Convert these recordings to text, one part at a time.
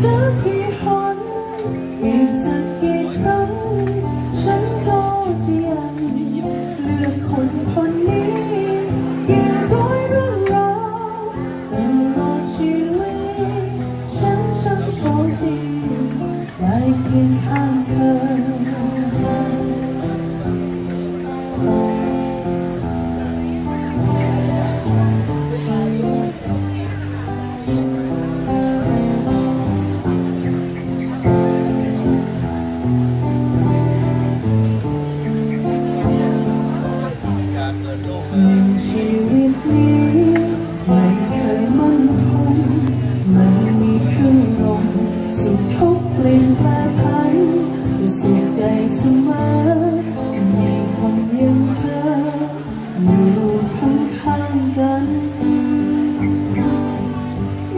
สักกี่หนอีกสักกี่ครั้งฉันก็จะยังเลือกคนคนนี้กี่ร้อยเรื่องราวตลอดชีวิตฉันช่างโชคดีได้เคียงข้างเธอ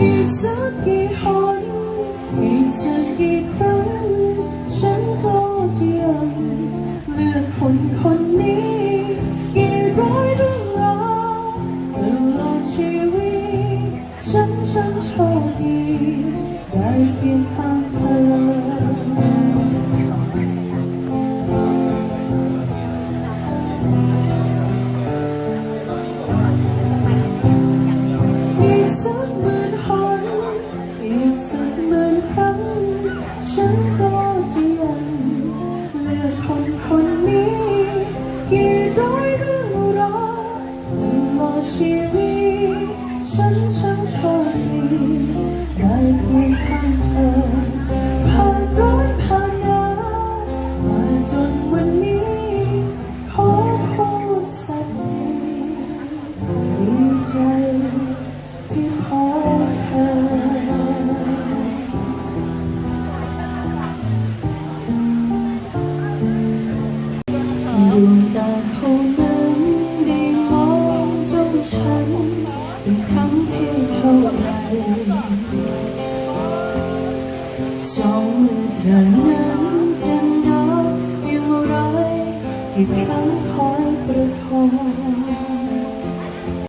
อีกสักกี่หนอีกสักกี่ครั้ง ฉันก็จะยังเลือกคนคนนี้กี่ร้อยเรื่องราวตลอดชีวิต ฉันช่างโชคดีได้เคียงข้างเธอ ฉันก็จะยังเลือกคนคนนี้กี่ร้อยเรื่องราวตลอดชีวิตฉันากเขานั้นได้มองจ้องฉัน เป็นครั้งที่เท่าไหร่สองมือเธอนั้นจะนับยังไรกี่ครั้งคอย